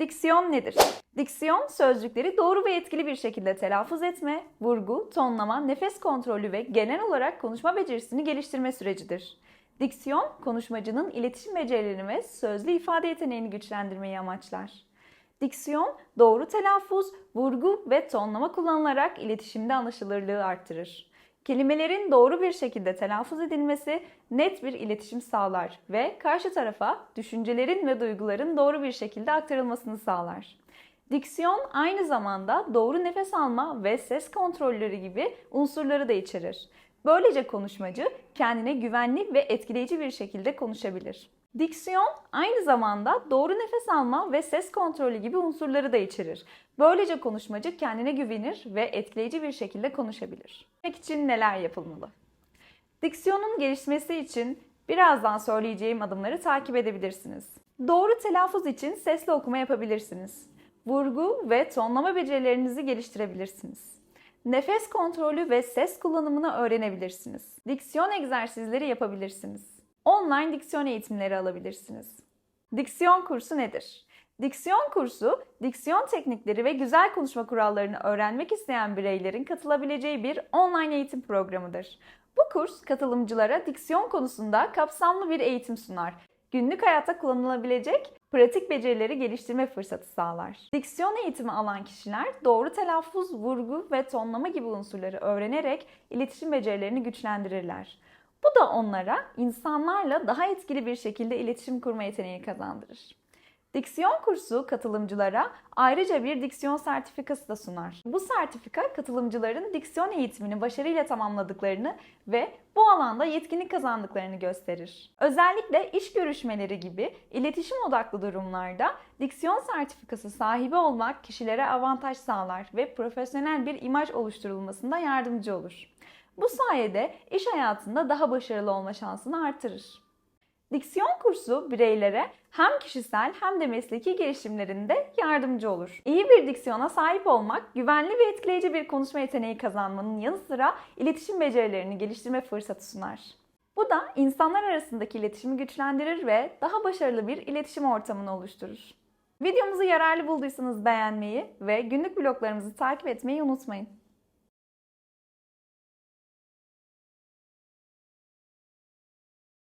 Diksiyon nedir? Diksiyon, sözcükleri doğru ve etkili bir şekilde telaffuz etme, vurgu, tonlama, nefes kontrolü ve genel olarak konuşma becerisini geliştirme sürecidir. Diksiyon, konuşmacının iletişim becerilerini ve sözlü ifade yeteneğini güçlendirmeyi amaçlar. Diksiyon, doğru telaffuz, vurgu ve tonlama kullanılarak iletişimde anlaşılırlığı arttırır. Kelimelerin doğru bir şekilde telaffuz edilmesi net bir iletişim sağlar ve karşı tarafa düşüncelerin ve duyguların doğru bir şekilde aktarılmasını sağlar. Diksiyon aynı zamanda doğru nefes alma ve ses kontrolleri gibi unsurları da içerir. Böylece konuşmacı kendine güvenli ve etkileyici bir şekilde konuşabilir. Diksiyon aynı zamanda doğru nefes alma ve ses kontrolü gibi unsurları da içerir. Böylece konuşmacı kendine güvenir ve etkileyici bir şekilde konuşabilir. Bunun için neler yapılmalı? Diksiyonun gelişmesi için birazdan söyleyeceğim adımları takip edebilirsiniz. Doğru telaffuz için sesli okuma yapabilirsiniz. Vurgu ve tonlama becerilerinizi geliştirebilirsiniz. Nefes kontrolü ve ses kullanımını öğrenebilirsiniz. Diksiyon egzersizleri yapabilirsiniz. Online diksiyon eğitimleri alabilirsiniz. Diksiyon kursu nedir? Diksiyon kursu, diksiyon teknikleri ve güzel konuşma kurallarını öğrenmek isteyen bireylerin katılabileceği bir online eğitim programıdır. Bu kurs katılımcılara diksiyon konusunda kapsamlı bir eğitim sunar. Günlük hayatta kullanılabilecek pratik becerileri geliştirme fırsatı sağlar. Diksiyon eğitimi alan kişiler doğru telaffuz, vurgu ve tonlama gibi unsurları öğrenerek iletişim becerilerini güçlendirirler. Bu da onlara insanlarla daha etkili bir şekilde iletişim kurma yeteneği kazandırır. Diksiyon kursu katılımcılara ayrıca bir diksiyon sertifikası da sunar. Bu sertifika katılımcıların diksiyon eğitimini başarıyla tamamladıklarını ve bu alanda yetkinlik kazandıklarını gösterir. Özellikle iş görüşmeleri gibi iletişim odaklı durumlarda diksiyon sertifikası sahibi olmak kişilere avantaj sağlar ve profesyonel bir imaj oluşturulmasında yardımcı olur. Bu sayede iş hayatında daha başarılı olma şansını artırır. Diksiyon kursu bireylere hem kişisel hem de mesleki gelişimlerinde yardımcı olur. İyi bir diksiyona sahip olmak, güvenli ve etkileyici bir konuşma yeteneği kazanmanın yanı sıra iletişim becerilerini geliştirme fırsatı sunar. Bu da insanlar arasındaki iletişimi güçlendirir ve daha başarılı bir iletişim ortamını oluşturur. Videomuzu yararlı bulduysanız beğenmeyi ve günlük bloglarımızı takip etmeyi unutmayın.